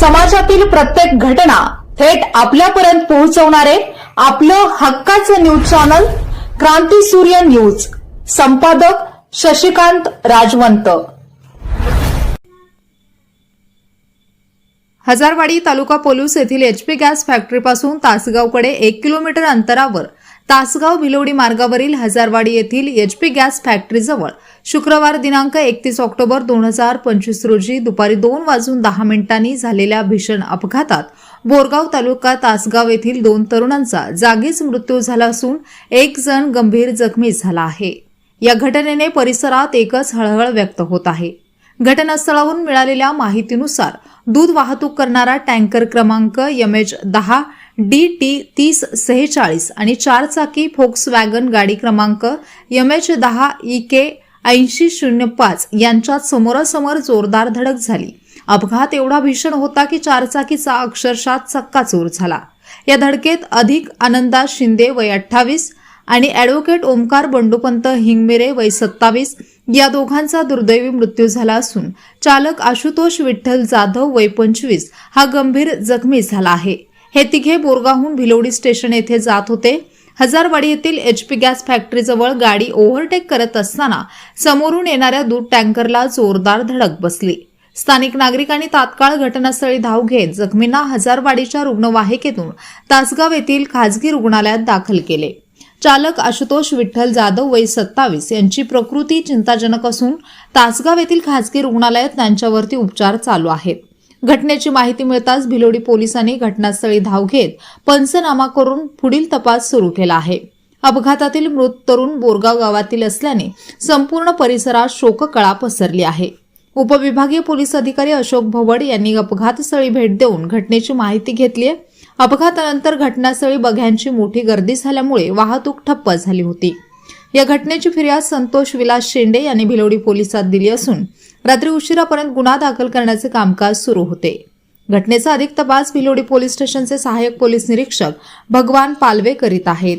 समाजातील प्रत्येक घटना थेट आपल्यापर्यंत पोहोचवणारे आपलं हक्काचं न्यूज चॅनल क्रांती सूर्य न्यूज. संपादक शशिकांत राजवंत. हजारवाडी तालुका पोलीस येथील एचपी गॅस फॅक्टरीपासून तासगावकडे एक किलोमीटर अंतरावर तासगाव भिलोडी मार्गावरील हजारवाडी येथील एचपी गॅस फॅक्टरीजवळ शुक्रवार दिनांक एकतीस ऑक्टोबर दोन हजार पंचवीस रोजी दुपारी दोन वाजून दहा मिनिटांनी झालेल्या भीषण अपघातात बोरगाव तालुका तासगाव येथील दोन तरुणांचा जागीच मृत्यू झाला असून एक जण गंभीर जखमी झाला आहे. या घटनेने परिसरात एकच हळहळ व्यक्त होत आहे. घटनास्थळावरून मिळालेल्या माहितीनुसार दूध वाहतूक करणारा टँकर क्रमांक यम एच दहा डी टी तीस सेहेचाळीस आणि चारचाकी फोक्स वॅगन गाडी क्रमांक यम एच दहा ई के ऐंशी शून्य पाच यांच्यात समोरासमोर जोरदार धडक झाली. अपघात एवढा भीषण होता की चारचाकीचा अक्षरशः चक्काचूर झाला. या धडकेत अधिक आनंदा शिंदे वय अठ्ठावीस आणि ॲडव्होकेट ओमकार बंडोपंत हिंगमिरे वय सत्तावीस या दोघांचा दुर्दैवी मृत्यू झाला असून चालक आशुतोष विठ्ठल जाधव वय पंचवीस हा गंभीर जखमी झाला आहे. हे तिघे बोरगावहून भिलोडी स्टेशन येथे जात होते. हजारवाडी येथील एचपी गॅस फॅक्टरीजवळ गाडी ओव्हरटेक करत असताना समोरून येणाऱ्या दूध टँकरला जोरदार धडक बसली. स्थानिक नागरिकांनी तात्काळ घटनास्थळी धाव घेत जखमींना हजारवाडीच्या रुग्णवाहिकेतून तासगाव येथील खासगी रुग्णालयात दाखल केले. चालक आशुतोष विठ्ठल जाधव वय सत्तावीस यांची प्रकृती चिंताजनक असून तासगाव येथील खासगी रुग्णालयात त्यांच्यावरती उपचार चालू आहेत. घटनेची माहिती मिळताच भिलोडी पोलिसांनी घटनास्थळी धाव घेत पंचनामा करून पुढील तपास सुरू केला आहे. अपघातातील मृत तरुण बोरगाव गावातील असल्याने संपूर्ण परिसरात शोककळा पसरली आहे. उपविभागीय पोलीस अधिकारी अशोक भवड यांनी अपघातस्थळी भेट देऊन घटनेची माहिती घेतली आहे. अपघातानंतर घटनास्थळी बघ्यांची मोठी गर्दी झाल्यामुळे वाहतूक ठप्प झाली होती. या घटनेची फिर्याद संतोष विलास शेंडे यांनी भिलोडी पोलिसात दिली असून रात्री उशिरापर्यंत गुन्हा दाखल करण्याचे कामकाज सुरू होते. घटनेचा अधिक तपास भिलोडी पोलीस स्टेशनचे सहाय्यक पोलीस निरीक्षक भगवान पालवे करीत आहेत.